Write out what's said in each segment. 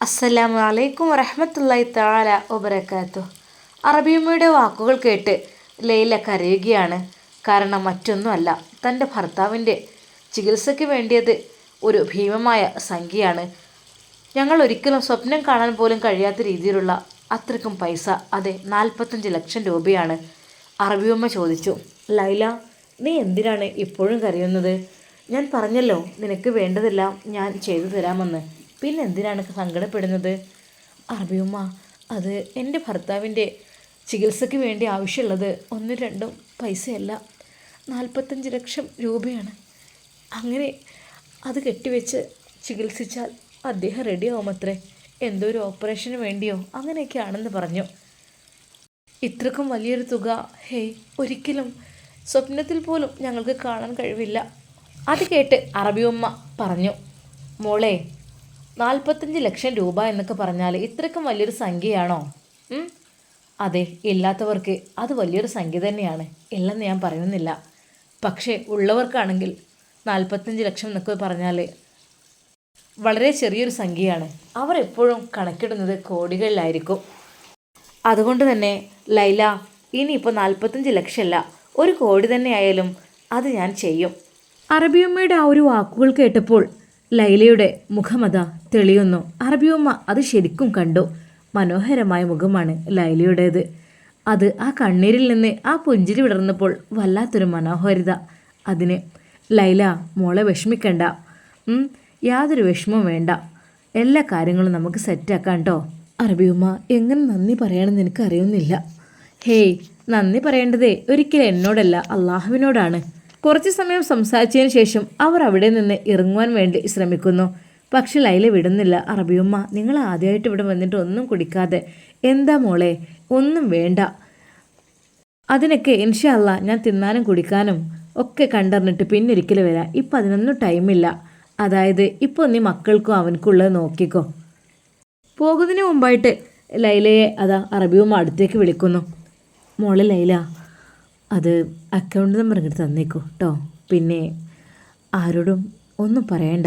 അസ്സലാമു അലൈക്കും വറഹമത്തല്ലായി താല ഒബരക്കാത്തു അറബിയമ്മയുടെ വാക്കുകൾ കേട്ട് ലൈല കരയുകയാണ്. കാരണം മറ്റൊന്നുമല്ല തന്റെ ഭർത്താവിന്റെ ചികിത്സയ്ക്ക് വേണ്ടിയത് ഒരു ഭീമമായ സംഖ്യയാണ്. ഞങ്ങൾ ഒരിക്കലും സ്വപ്നം കാണാൻ പോലും കഴിയാത്ത രീതിയിലുള്ള അത്രയ്ക്കും പൈസ അതെ നാൽപ്പത്തഞ്ച് ലക്ഷം രൂപയാണ്. അറബിയമ്മ ചോദിച്ചു ലൈല നീ എന്തിനാണ് ഇപ്പോഴും കരയുന്നത്? ഞാൻ പറഞ്ഞല്ലോ നിനക്ക് വേണ്ടതെല്ലാം ഞാൻ ചെയ്തു തരാമെന്ന്. പിന്നെ എന്തിനാണ് സങ്കടപ്പെടുന്നത്? അറബിയമ്മ അത് എന്റെ ഭർത്താവിന്റെ ചികിത്സയ്ക്ക് വേണ്ടി ആവശ്യമുള്ളത് ഒന്നും രണ്ടും പൈസയല്ല. നാൽപ്പത്തഞ്ച് ലക്ഷം രൂപയാണ്. അങ്ങനെ അത് കെട്ടിവെച്ച് ചികിത്സിച്ചാൽ അദ്ദേഹം റെഡിയാവും അത്രേ എന്തോ ഒരു ഓപ്പറേഷന് വേണ്ടിയോ? അങ്ങനെയൊക്കെയാണെന്ന് പറഞ്ഞു. ഇത്രക്കും വലിയൊരു തുക ഹേയ് ഒരിക്കലും സ്വപ്നത്തിൽ പോലും ഞങ്ങൾക്ക് കാണാൻ കഴിവില്ല. അത് കേട്ട് അറബിയമ്മ പറഞ്ഞു മോളെ നാൽപ്പത്തഞ്ച് ലക്ഷം രൂപ എന്നൊക്കെ പറഞ്ഞാൽ ഇത്രക്കും വലിയൊരു സംഖ്യയാണോ? അതെ ഇല്ലാത്തവർക്ക് അത് വലിയൊരു സംഖ്യ തന്നെയാണ് ഇല്ലെന്ന് ഞാൻ പറയുന്നില്ല. പക്ഷേ ഉള്ളവർക്കാണെങ്കിൽ നാൽപ്പത്തഞ്ച് ലക്ഷം എന്നൊക്കെ പറഞ്ഞാൽ വളരെ ചെറിയൊരു സംഖ്യയാണ്. അവർ എപ്പോഴും കണക്കിടുന്നത് കോടികളിലായിരിക്കും. അതുകൊണ്ട് തന്നെ ലൈല ഇനിയിപ്പോൾ നാൽപ്പത്തഞ്ച് ലക്ഷമല്ല ഒരു കോടി തന്നെ ആയാലും അത് ഞാൻ ചെയ്യും. അറബിയമ്മയുടെ ആ ഒരു വാക്കുകൾ കേട്ടപ്പോൾ ലൈലയുടെ മുഖമത തെളിയുന്നു. അറബിയമ്മ അത് ശരിക്കും കണ്ടു. മനോഹരമായ മുഖമാണ് ലൈലയുടേത്. അത് ആ കണ്ണീരിൽ നിന്ന് ആ പുഞ്ചിരി വിടർന്നപ്പോൾ വല്ലാത്തൊരു മനോഹരിത. അതിന് ലൈല മോളെ വിഷമിക്കണ്ട. യാതൊരു വിഷമവും വേണ്ട. എല്ലാ കാര്യങ്ങളും നമുക്ക് സെറ്റാക്കാം കേട്ടോ അറബിയമ്മ എങ്ങനെ നന്ദി പറയണമെന്ന് എനിക്ക് അറിയുന്നില്ല ഹേയ് നന്ദി പറയേണ്ടതേ ഒരിക്കലും എന്നോടല്ല അള്ളാഹുവിനോടാണ്. കുറച്ച് സമയം സംസാരിച്ചതിന് ശേഷം അവർ അവിടെ നിന്ന് ഇറങ്ങുവാൻ വേണ്ടി ശ്രമിക്കുന്നു. പക്ഷെ ലൈല വിടുന്നില്ല. അറബിയമ്മ നിങ്ങൾ ആദ്യമായിട്ട് ഇവിടെ വന്നിട്ട് ഒന്നും കുടിക്കാതെ. എന്താ മോളെ? ഒന്നും വേണ്ട. അതിനൊക്കെ ഇൻഷല്ല ഞാൻ തിന്നാനും കുടിക്കാനും ഒക്കെ കണ്ടറിഞ്ഞിട്ട് പിന്നൊരിക്കൽ വരാം. ഇപ്പം അതിനൊന്നും ടൈമില്ല അതായത് ഇപ്പോൾ നീ മക്കൾക്കും അവനക്കുള്ളത് നോക്കിക്കോ. പോകുന്നതിന് മുമ്പായിട്ട് ലൈലയെ അതാ അറബിയും അടുത്തേക്ക് വിളിക്കുന്നു. മോളെ ലൈല അത് അക്കൗണ്ട് നമ്പർ ഇങ്ങോട്ട് തന്നേക്കൂ കേട്ടോ പിന്നെ ആരോടും ഒന്നും പറയണ്ട.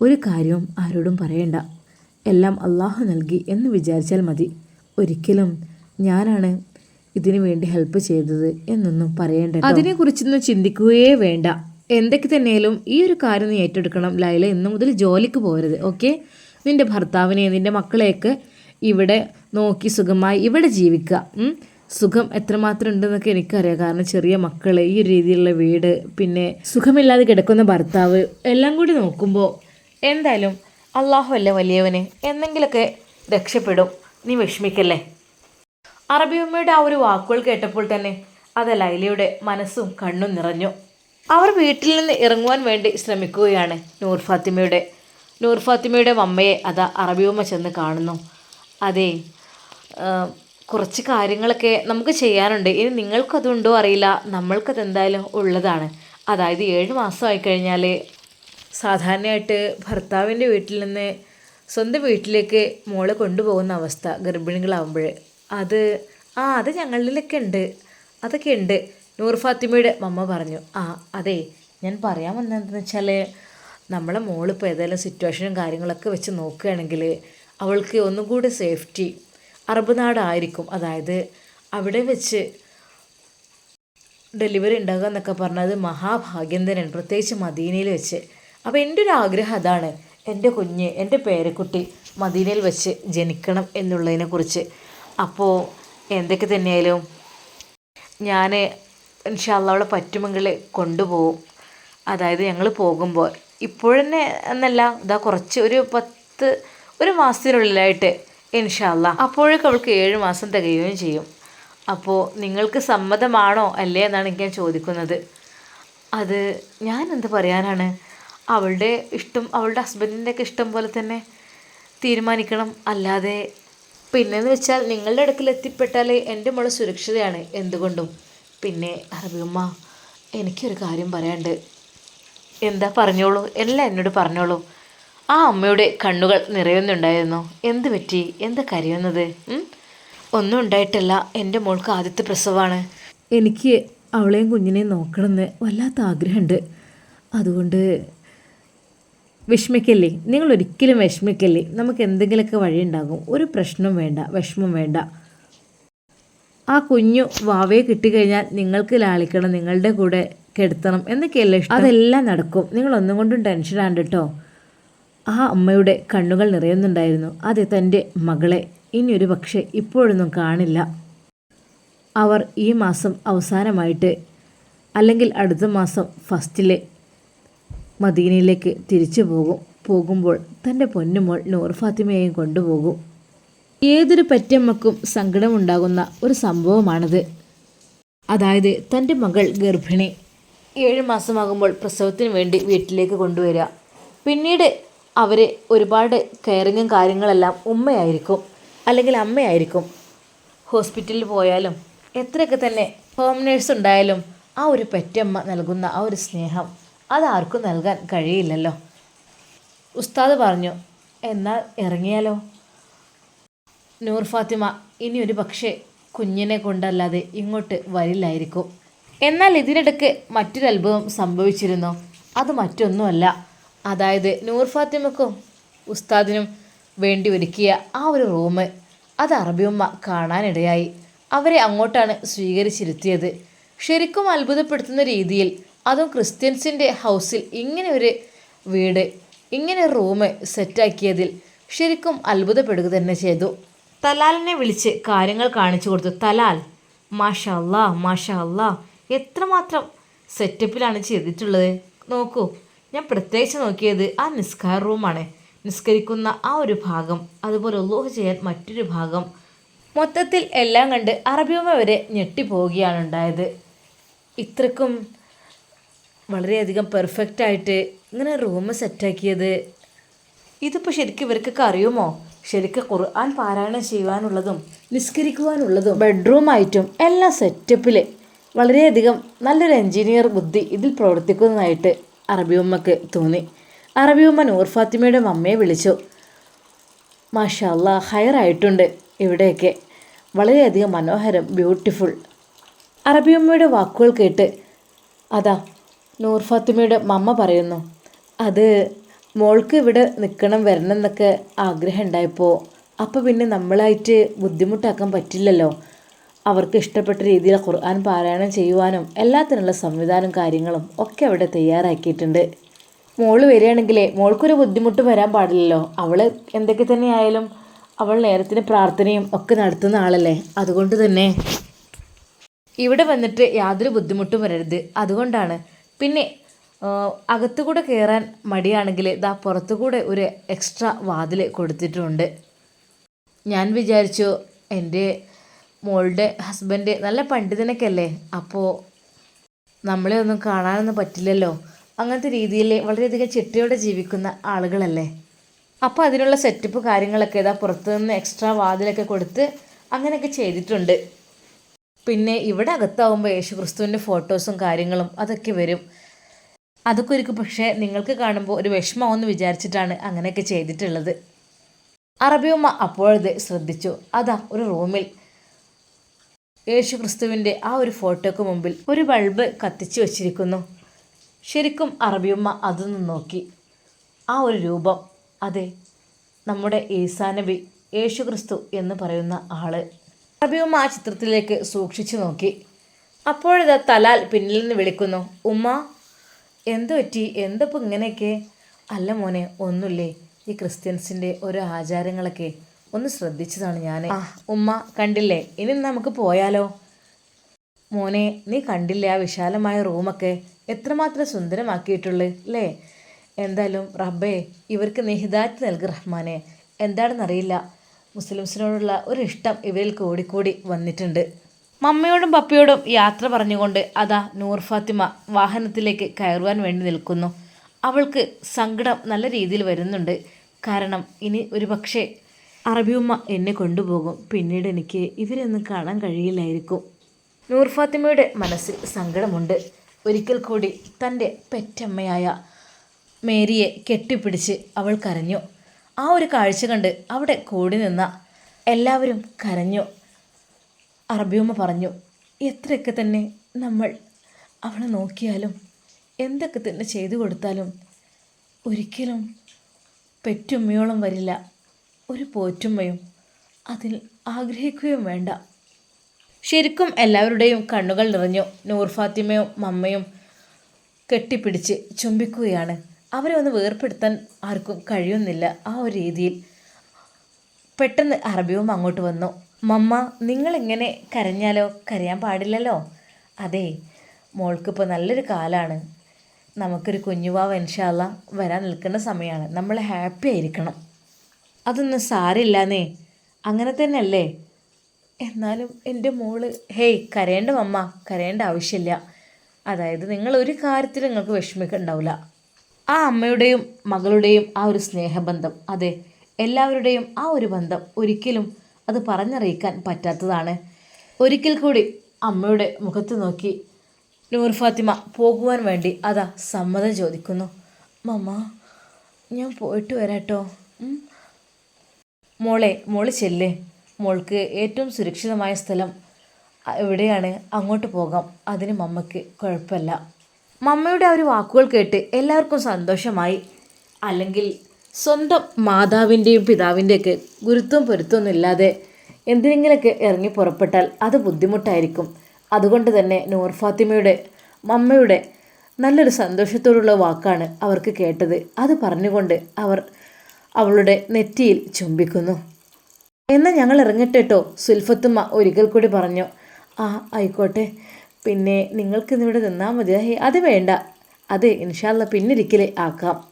ഒരു കാര്യവും ആരോടും പറയണ്ട. എല്ലാം അള്ളാഹു നൽകി എന്ന് വിചാരിച്ചാൽ മതി. ഒരിക്കലും ഞാനാണ് ഇതിനു വേണ്ടി ഹെൽപ്പ് ചെയ്തത് എന്നൊന്നും പറയേണ്ട അതിനെക്കുറിച്ചൊന്നും ചിന്തിക്കുകയേ വേണ്ട. എന്തൊക്കെ തന്നെയാലും ഈ ഒരു കാര്യം നീ ഏറ്റെടുക്കണം. ലൈല ഇന്നു മുതൽ ജോലിക്ക് പോരുത് ഓക്കെ? നിന്റെ ഭർത്താവിനെ നിന്റെ മക്കളെയൊക്കെ ഇവിടെ നോക്കി സുഖമായി ഇവിടെ ജീവിക്കുക? സുഖം എത്രമാത്രം ഉണ്ടെന്നൊക്കെ എനിക്കറിയാം. കാരണം ചെറിയ മക്കൾ ഈ ഒരു രീതിയിലുള്ള വീട് പിന്നെ സുഖമില്ലാതെ കിടക്കുന്ന ഭർത്താവ് എല്ലാം കൂടി നോക്കുമ്പോൾ എന്തായാലും അള്ളാഹു അല്ലേ വലിയവന്? എന്നെങ്കിലൊക്കെ രക്ഷപ്പെടും. നീ വിഷമിക്കല്ലേ? അറബിയമ്മയുടെ ആ ഒരു വാക്കുകൾ കേട്ടപ്പോൾ തന്നെ അത് ലൈലയുടെ മനസ്സും കണ്ണും നിറഞ്ഞു. അവർ വീട്ടിൽ നിന്ന് ഇറങ്ങുവാൻ വേണ്ടി ശ്രമിക്കുകയാണ് നൂർ ഫാത്തിമയുടെ. നൂർ ഫാത്തിമയുടെ മമ്മയെ അതാ അറബിയമ്മ ചെന്ന് കാണുന്നു. അതെ കുറച്ച് കാര്യങ്ങളൊക്കെ നമുക്ക് ചെയ്യാനുണ്ട്. ഇനി നിങ്ങൾക്കതുണ്ടോ അറിയില്ല. നമ്മൾക്കത് എന്തായാലും ഉള്ളതാണ്. അതായത് ഏഴ് മാസമായി കഴിഞ്ഞാൽ സാധാരണയായിട്ട് ഭർത്താവിന്റെ വീട്ടിൽ നിന്ന് സ്വന്തം വീട്ടിലേക്ക് മോളെ കൊണ്ടുപോകുന്ന അവസ്ഥ ഗർഭിണികളാവുമ്പോൾ അത് ആ അത് ഞങ്ങളിലൊക്കെ ഉണ്ട്. അതൊക്കെ ഉണ്ട്. നൂർ ഫാത്തിമയുടെ മമ്മ പറഞ്ഞു. ആ അതെ ഞാൻ പറയാൻ വന്നതെന്ന് വെച്ചാൽ നമ്മളെ മോളിപ്പോൾ ഏതായാലും സിറ്റുവേഷനും കാര്യങ്ങളൊക്കെ വെച്ച് നോക്കുകയാണെങ്കിൽ അവൾക്ക് ഒന്നും കൂടി സേഫ്റ്റി അറബ് നാടായിരിക്കും. അതായത് അവിടെ വെച്ച് ഡെലിവറി ഉണ്ടാകുക എന്നൊക്കെ പറഞ്ഞത് മഹാഭാഗ്യം തന്നെയാണ് പ്രത്യേകിച്ച് മദീനയിൽ വെച്ച്. അപ്പോൾ എന്റെ ഒരു ആഗ്രഹം അതാണ്. എന്റെ കുഞ്ഞ് എന്റെ പേരക്കുട്ടി മദീനയിൽ വെച്ച് ജനിക്കണം എന്നുള്ളതിനെക്കുറിച്ച് അപ്പോൾ എന്തൊക്കെ തന്നെയായാലും ഞാൻ ഇൻഷാല്ല അവളെ പറ്റുമെങ്കിൽ കൊണ്ടുപോകും അതായത് ഞങ്ങൾ പോകുമ്പോൾ. ഇപ്പോഴന്നെ എന്നല്ല ഇതാ കുറച്ച് ഒരു പത്ത് ഒരു മാസത്തിനുള്ളിലായിട്ട് ഇൻഷാല്ല അപ്പോഴേക്കും അവൾക്ക് ഏഴ് മാസം തികയുകയും ചെയ്യും. അപ്പോൾ നിങ്ങൾക്ക് സമ്മതമാണോ അല്ലേ എന്നാണ് ഞാൻ ചോദിക്കുന്നത്. അത് ഞാൻ എന്ത് പറയാനാണ്? അവളുടെ ഇഷ്ടം അവളുടെ ഹസ്ബൻഡിന്റെ ഒക്കെ ഇഷ്ടം പോലെ തന്നെ തീരുമാനിക്കണം. അല്ലാതെ പിന്നെന്ന് വെച്ചാൽ നിങ്ങളുടെ അടുക്കൽ എത്തിപ്പെട്ടാൽ എന്റെ മോൾ സുരക്ഷിതയാണ് എന്തുകൊണ്ടും. പിന്നെ അറബിയമ്മ എനിക്കൊരു കാര്യം പറയാണ്ട് എന്താ പറഞ്ഞോളൂ? എല്ലാം എന്നോട് പറഞ്ഞോളൂ. ആ അമ്മയുടെ കണ്ണുകൾ നിറയുന്നുണ്ടായിരുന്നു. എന്ത് പറ്റി? എന്താ കരയുന്നത്? ഒന്നും ഉണ്ടായിട്ടല്ല. എന്റെ മോൾക്ക് ആദ്യത്തെ പ്രസവമാണ്. എനിക്ക് അവളെയും കുഞ്ഞിനെയും നോക്കണമെന്ന് വല്ലാത്ത ആഗ്രഹമുണ്ട്. അതുകൊണ്ട് വിഷമിക്കല്ലേ? നിങ്ങൾ ഒരിക്കലും വിഷമിക്കല്ലേ? നമുക്ക് എന്തെങ്കിലുമൊക്കെ വഴിയുണ്ടാകും ഒരു പ്രശ്നവും വേണ്ട വിഷമം വേണ്ട. ആ കുഞ്ഞു വാവയെ കിട്ടിക്കഴിഞ്ഞാൽ നിങ്ങൾക്ക് ലാളിക്കണം നിങ്ങളുടെ കൂടെ കെടുത്തണം എന്നൊക്കെയല്ലേ അതെല്ലാം നടക്കും. നിങ്ങൾ ഒന്നും കൊണ്ടും ടെൻഷൻ ആണ്ട് കേട്ടോ. ആ അമ്മയുടെ കണ്ണുകൾ നിറയുന്നുണ്ടായിരുന്നു. അതെ തന്റെ മകളെ ഇനി ഒരു പക്ഷേ ഇപ്പോഴൊന്നും കാണില്ല. അവർ ഈ മാസം അവസാനമായിട്ട് അല്ലെങ്കിൽ അടുത്ത മാസം ഫസ്റ്റിലെ മദീനയിലേക്ക് തിരിച്ചു പോകും. പോകുമ്പോൾ തന്റെ പൊന്നുമോൾ നൂർ ഫാത്തിമയെയും കൊണ്ടുപോകും. ഏതൊരു പറ്റമ്മക്കും സങ്കടമുണ്ടാകുന്ന ഒരു സംഭവമാണത്. അതായത് തന്റെ മകൾ ഗർഭിണി. ഏഴ് മാസമാകുമ്പോൾ പ്രസവത്തിന് വേണ്ടി വീട്ടിലേക്ക് കൊണ്ടുവരിക. പിന്നീട് അവർ ഒരുപാട് കെയറിങ്ങും കാര്യങ്ങളെല്ലാം ഉമ്മയായിരിക്കും. അല്ലെങ്കിൽ അമ്മയായിരിക്കും. ഹോസ്പിറ്റലിൽ പോയാലും എത്രയൊക്കെ തന്നെ ഹോം നേഴ്സ് ഉണ്ടായാലും ആ ഒരു പെറ്റമ്മ നൽകുന്ന ആ ഒരു സ്നേഹം അതാർക്കും നൽകാൻ കഴിയില്ലല്ലോ. ഉസ്താദ് പറഞ്ഞു എന്നാൽ ഇറങ്ങിയാലോ? നൂർ ഫാത്തിമ ഇനി ഒരു പക്ഷേ കുഞ്ഞിനെ കൊണ്ടല്ലാതെ ഇങ്ങോട്ട് വരില്ലായിരിക്കും. എന്നാൽ ഇതിനിടയ്ക്ക് മറ്റൊരത്ഭുതം സംഭവിച്ചിരുന്നു. അത് മറ്റൊന്നുമല്ല. അതായത് നൂർ ഫാത്തിമക്കും ഉസ്താദിനും വേണ്ടി ഒരുക്കിയ ആ ഒരു റൂം അത് അറബിയമ്മ കാണാനിടയായി. അവരെ അങ്ങോട്ടാണ് സ്വീകരിച്ചിരുത്തിയത്. ശരിക്കും അത്ഭുതപ്പെടുത്തുന്ന രീതിയിൽ അതും ക്രിസ്ത്യൻസിന്റെ ഹൗസിൽ ഇങ്ങനെ ഒരു വീട് ഇങ്ങനെ ഒരു റൂം സെറ്റാക്കിയതിൽ ശരിക്കും അത്ഭുതപ്പെടുക തന്നെ ചെയ്തു. തലാലിനെ വിളിച്ച് കാര്യങ്ങൾ കാണിച്ചു കൊടുത്തു. തലാൽ മാഷാ അല്ലാ മാഷാ എത്രമാത്രം സെറ്റപ്പിലാണ് ചെയ്തിട്ടുള്ളത്? നോക്കൂ. ഞാൻ പ്രത്യേകിച്ച് നോക്കിയത് ആ നിസ്കാര റൂമാണ് നിസ്കരിക്കുന്ന ആ ഒരു ഭാഗം അതുപോലെ ഉള്ളൂഹ് ചെയ്യാൻ മറ്റൊരു ഭാഗം. മൊത്തത്തിൽ എല്ലാം കണ്ട് അറബിയമ്മ വരെ ഞെട്ടിപ്പോവുകയാണ് ഉണ്ടായത്. ഇത്രക്കും വളരെയധികം പെർഫെക്റ്റ് ആയിട്ട് ഇങ്ങനെ റൂം സെറ്റാക്കിയത് ഇതിപ്പോൾ ശരിക്കും ഇവർക്കൊക്കെ അറിയുമോ? ശരിക്കും ഖുർആൻ പാരായണം ചെയ്യുവാനുള്ളതും നിസ്കരിക്കുവാനുള്ളതും ബെഡ്റൂമായിട്ടും എല്ലാം സെറ്റപ്പിൽ വളരെയധികം നല്ലൊരു എൻജിനീയർ ബുദ്ധി ഇതിൽ പ്രവർത്തിക്കുന്നതായിട്ട് അറബിയമ്മക്ക് തോന്നി. അറബിയമ്മ നൂർ ഫാത്തിമയുടെ മമ്മയെ വിളിച്ചു. മാഷാ അല്ലാ ഹയറായിട്ടുണ്ട് ഇവിടെയൊക്കെ. വളരെയധികം മനോഹരം ബ്യൂട്ടിഫുൾ അറബിയമ്മയുടെ വാക്കുകൾ കേട്ട് അതാ നൂർ ഫാത്തിമയുടെ മമ്മ പറയുന്നു അത് മോൾക്ക് ഇവിടെ നിൽക്കണം വരണം എന്നൊക്കെ ആഗ്രഹം ഉണ്ടായപ്പോൾ അപ്പോൾ പിന്നെ നമ്മളായിട്ട് ബുദ്ധിമുട്ടാക്കാൻ പറ്റില്ലല്ലോ. അവർക്ക് ഇഷ്ടപ്പെട്ട രീതിയിൽ ഖുർആൻ പാരായണം ചെയ്യുവാനും എല്ലാത്തിനുള്ള സംവിധാനം കാര്യങ്ങളും ഒക്കെ അവിടെ തയ്യാറാക്കിയിട്ടുണ്ട്. മോൾ വരികയാണെങ്കിലേ മോൾക്കൊരു ബുദ്ധിമുട്ട് വരാൻ പാടില്ലല്ലോ. അവൾ എന്തൊക്കെ തന്നെയായാലും അവൾ നേരത്തിന് പ്രാർത്ഥനയും ഒക്കെ നടത്തുന്ന ആളല്ലേ. അതുകൊണ്ട് തന്നെ ഇവിടെ വന്നിട്ട് യാതൊരു ബുദ്ധിമുട്ടും വരരുത്. അതുകൊണ്ടാണ്. പിന്നെ അകത്തുകൂടെ കയറാൻ മടിയാണെങ്കിൽ ദാ പുറത്തുകൂടെ ഒരു എക്സ്ട്രാ വാതിൽ കൊടുത്തിട്ടുണ്ട്. ഞാൻ വിചാരിച്ചു എന്റെ മോളുടെ ഹസ്ബൻഡ് നല്ല പണ്ഡിതനൊക്കെ അല്ലേ അപ്പോൾ നമ്മളെ ഒന്നും കാണാനൊന്നും പറ്റില്ലല്ലോ. അങ്ങനത്തെ രീതിയിൽ വളരെയധികം ചിട്ടയോടെ ജീവിക്കുന്ന ആളുകളല്ലേ? അപ്പോൾ അതിനുള്ള സെറ്റപ്പ് കാര്യങ്ങളൊക്കെ ഇതാ പുറത്തു നിന്ന് എക്സ്ട്രാ വാതിലൊക്കെ കൊടുത്ത് അങ്ങനെയൊക്കെ ചെയ്തിട്ടുണ്ട്. പിന്നെ ഇവിടെ അകത്താവുമ്പോൾ യേശു ക്രിസ്തുവിന്റെ ഫോട്ടോസും കാര്യങ്ങളും അതൊക്കെ വരും. അതൊക്കെ ഒരു പക്ഷേ നിങ്ങൾക്ക് കാണുമ്പോൾ ഒരു വിഷമമെന്ന് വിചാരിച്ചിട്ടാണ് അങ്ങനെയൊക്കെ ചെയ്തിട്ടുള്ളത്. അറബിയമ്മ അപ്പോഴത് ശ്രദ്ധിച്ചു. അതാ ഒരു റൂമിൽ യേശു ക്രിസ്തുവിന്റെ ആ ഒരു ഫോട്ടോയ്ക്ക് മുമ്പിൽ ഒരു ബൾബ് കത്തിച്ചു വച്ചിരിക്കുന്നു. ശരിക്കും അറബിയമ്മ അതൊന്ന് നോക്കി. ആ ഒരു രൂപം അതെ നമ്മുടെ ഈസാനബി യേശു ക്രിസ്തു എന്ന് പറയുന്ന ആൾ. അറബിയമ്മ ആ ചിത്രത്തിലേക്ക് സൂക്ഷിച്ചു നോക്കി. അപ്പോഴിതാ തലാൽ പിന്നിൽ നിന്ന് വിളിക്കുന്നു ഉമ്മ എന്ത് പറ്റി? എന്തപ്പോൾ ഇങ്ങനെയൊക്കെ? അല്ല മോനെ ഒന്നുമില്ലേ? ഈ ക്രിസ്ത്യൻസിന്റെ ഓരോ ആചാരങ്ങളൊക്കെ ഒന്ന് ശ്രദ്ധിച്ചതാണ് ഞാൻ ആ ഉമ്മ കണ്ടില്ലേ? ഇനി നമുക്ക് പോയാലോ? മോനെ നീ കണ്ടില്ലേ ആ വിശാലമായ റൂമൊക്കെ? എത്രമാത്രം സുന്ദരമാക്കിയിട്ടുള്ളു അല്ലേ എന്തായാലും റബ്ബേ ഇവർക്ക് നിഹിതാറ്റ് നൽകി റഹ്മാനെ. എന്താണെന്നറിയില്ല. മുസ്ലിംസിനോടുള്ള ഒരു ഇഷ്ടം ഇവരിൽ കൂടിക്കൂടി വന്നിട്ടുണ്ട്. മമ്മയോടും പപ്പയോടും യാത്ര പറഞ്ഞുകൊണ്ട് അതാ നൂർ ഫാത്തിമ വാഹനത്തിലേക്ക് കയറുവാൻ വേണ്ടി നിൽക്കുന്നു. അവൾക്ക് സങ്കടം നല്ല രീതിയിൽ വരുന്നുണ്ട്. കാരണം ഇനി ഒരു പക്ഷേ അറബിയുമ്മ എന്നെ കൊണ്ടുപോകും. പിന്നീട് എനിക്ക് ഇവരൊന്നും കാണാൻ കഴിയില്ലായിരിക്കും. നൂർ ഫാത്തിമയുടെ മനസ്സിൽ സങ്കടമുണ്ട്. ഒരിക്കൽ കൂടി തന്റെ പെറ്റമ്മയായ മേരിയെ കെട്ടിപ്പിടിച്ച് അവൾ കരഞ്ഞു. ആ ഒരു കാഴ്ച കണ്ട് അവിടെ കൂടി നിന്ന എല്ലാവരും കരഞ്ഞു. അറബിയുമ്മ പറഞ്ഞു എത്രയൊക്കെ തന്നെ നമ്മൾ അവളെ നോക്കിയാലും എന്തൊക്കെ തന്നെ ചെയ്തു കൊടുത്താലും ഒരിക്കലും പെറ്റുമ്മയോളം വരില്ല. ഒരു പോറ്റുമ്മയും അതിൽ ആഗ്രഹിക്കുകയും വേണ്ട. ശരിക്കും എല്ലാവരുടെയും കണ്ണുകൾ നിറഞ്ഞു നൂർ ഫാത്തിമയും മമ്മയും കെട്ടിപ്പിടിച്ച് ചുംബിക്കുകയാണ്. അവരെ ഒന്ന് വേർപ്പെടുത്താൻ ആർക്കും കഴിയുന്നില്ല. ആ ഒരു രീതിയിൽ പെട്ടെന്ന് അറബിയും അങ്ങോട്ട് വന്നു. മമ്മ നിങ്ങളിങ്ങനെ കരഞ്ഞാലോ? കരയാൻ പാടില്ലല്ലോ? അതെ മോൾക്കിപ്പോൾ നല്ലൊരു കാലാണ്. നമുക്കൊരു കുഞ്ഞുവാവ് ഇൻഷാല്ല വരാൻ നിൽക്കുന്ന സമയമാണ്. നമ്മൾ ഹാപ്പി ആയിരിക്കണം. അതൊന്നും സാരില്ലാന്നേ. അങ്ങനെ തന്നെയല്ലേ? എന്നാലും എന്റെ മോൾ ഹേയ് കരയേണ്ട മമ്മ കരയേണ്ട ആവശ്യമില്ല. അതായത് നിങ്ങൾ ഒരു കാര്യത്തിൽ നിങ്ങൾക്ക് വിഷമിക്കുന്നുണ്ടാവില്ല ആ അമ്മയുടെയും മകളുടെയും ആ ഒരു സ്നേഹബന്ധം അതെ എല്ലാവരുടെയും ആ ഒരു ബന്ധം ഒരിക്കലും അത് പറഞ്ഞറിയിക്കാൻ പറ്റാത്തതാണ്. ഒരിക്കൽ കൂടി അമ്മയുടെ മുഖത്ത് നോക്കി നൂർ ഫാത്തിമ പോകുവാൻ വേണ്ടി അതാ സമ്മതം ചോദിക്കുന്നു. മമ്മ ഞാൻ പോയിട്ട് വരാട്ടോ. മോളെ മോൾ ചെല്ലേ. മോൾക്ക് ഏറ്റവും സുരക്ഷിതമായ സ്ഥലം എവിടെയാണ്? അങ്ങോട്ട് പോകാം. അതിന് മമ്മയ്ക്ക് കുഴപ്പമില്ല. മമ്മയുടെ ആ ഒരു വാക്കുകൾ കേട്ട് എല്ലാവർക്കും സന്തോഷമായി. അല്ലെങ്കിൽ സ്വന്തം മാതാവിന്റെയും പിതാവിന്റെയൊക്കെ ഗുരുത്വം പൊരുത്തമൊന്നും ഇല്ലാതെ എന്തിനെങ്കിലൊക്കെ ഇറങ്ങി പുറപ്പെട്ടാൽ അത് ബുദ്ധിമുട്ടായിരിക്കും. അതുകൊണ്ട് തന്നെ നൂർ ഫാത്തിമയുടെ മമ്മയുടെ നല്ലൊരു സന്തോഷത്തോടുള്ള വാക്കാണ് അവർക്ക് കേട്ടത്. അത് പറഞ്ഞുകൊണ്ട് അവർ അവളുടെ നെറ്റിയിൽ ചുംബിക്കുന്നു. എന്നാൽ ഞങ്ങൾ ഇറങ്ങട്ടെ സുൽഫത്തുമ്മ ഒരിക്കൽ കൂടി പറഞ്ഞു. ആ ആയിക്കോട്ടെ. പിന്നെ നിങ്ങൾക്കിന്നിവിടെ നിന്നാൽ മതി അത് വേണ്ട. അത് ഇൻഷാല്ല പിന്നൊരിക്കലേ ആക്കാം.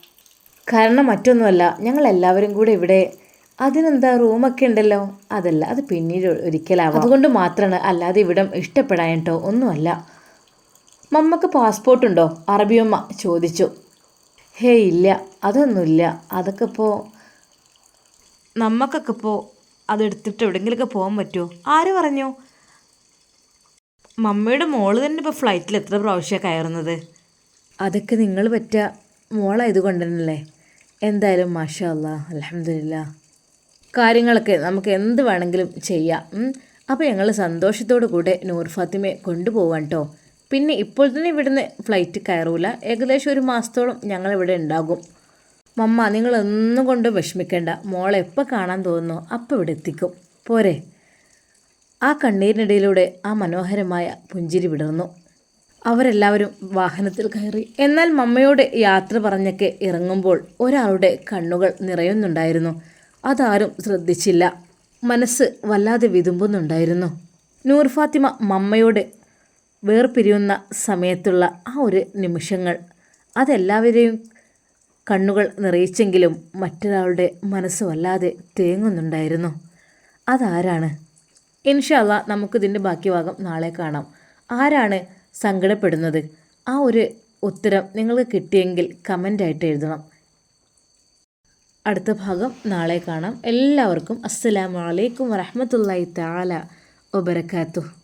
കാരണം മറ്റൊന്നുമല്ല ഞങ്ങൾ എല്ലാവരും കൂടെ ഇവിടെ. അതിനെന്താ റൂമൊക്കെ ഉണ്ടല്ലോ. അതല്ല അത് പിന്നീട് ഒരിക്കലാവാം. അതുകൊണ്ട് മാത്രമാണ് അല്ലാതെ ഇവിടം ഇഷ്ടപ്പെടാൻ കേട്ടോ ഒന്നുമല്ല. മമ്മക്ക് പാസ്പോർട്ടുണ്ടോ? അറബിയമ്മ ചോദിച്ചു. ഹേ ഇല്ല. അതൊന്നുമില്ല. അതൊക്കെ ഇപ്പോൾ നമ്മക്കൊക്കെ ഇപ്പോൾ അതെടുത്തിട്ട് എവിടെയെങ്കിലുമൊക്കെ പോകാൻ പറ്റുമോ ആര് പറഞ്ഞു? മമ്മിയുടെ മോൾ തന്നെ ഇപ്പോൾ ഫ്ലൈറ്റിൽ എത്ര പ്രാവശ്യമാണ് കയറുന്നത്? അതൊക്കെ നിങ്ങൾ പറ്റ മോളായത് തന്നെയല്ലേ. എന്തായാലും മാഷാ അലഹമില്ല കാര്യങ്ങളൊക്കെ നമുക്ക് എന്ത് വേണമെങ്കിലും ചെയ്യാം. അപ്പോൾ ഞങ്ങൾ സന്തോഷത്തോടു കൂടെ നൂർ ഫാത്തിമയെ കൊണ്ടുപോവാൻ കേട്ടോ പിന്നെ ഇപ്പോൾ തന്നെ ഇവിടുന്ന് ഫ്ലൈറ്റ് കയറൂല. ഏകദേശം ഒരു മാസത്തോളം ഞങ്ങളിവിടെ ഉണ്ടാകും. മമ്മ നിങ്ങളൊന്നും കൊണ്ട് വിഷമിക്കേണ്ട. മോളെ എപ്പോൾ കാണാൻ തോന്നുന്നു അപ്പോൾ ഇവിടെ എത്തിക്കും. പോരെ. ആ കണ്ണീരിനിടയിലൂടെ ആ മനോഹരമായ പുഞ്ചിരി വിടർന്നു. അവരെല്ലാവരും വാഹനത്തിൽ കയറി. എന്നാൽ മമ്മയോട് യാത്ര പറഞ്ഞൊക്കെ ഇറങ്ങുമ്പോൾ ഒരാളുടെ കണ്ണുകൾ നിറയുന്നുണ്ടായിരുന്നു. അതാരും ശ്രദ്ധിച്ചില്ല. മനസ്സ് വല്ലാതെ വിതുമ്പുന്നുണ്ടായിരുന്നു. നൂർ ഫാത്തിമ മമ്മയോട് വേർപിരിയുന്ന സമയത്തുള്ള ആ ഒരു നിമിഷങ്ങൾ. അതെല്ലാവരെയും കണ്ണുകൾ നിറയിച്ചെങ്കിലും മറ്റൊരാളുടെ മനസ്സ് വല്ലാതെ തേങ്ങുന്നുണ്ടായിരുന്നു. അതാരാണ്? ഇൻഷല്ല നമുക്കിതിന്റെ ബാക്കി ഭാഗം നാളെ കാണാം. ആരാണ് സങ്കടപ്പെടുന്നത്? ആ ഒരു ഉത്തരം നിങ്ങൾക്ക് കിട്ടിയെങ്കിൽ കമന്റായിട്ട് എഴുതണം. അടുത്ത ഭാഗം നാളെ കാണാം. എല്ലാവർക്കും അസ്സലാമു അലൈക്കും വറഹ്മത്തുള്ളാഹി തആല വബറകാതുഹു.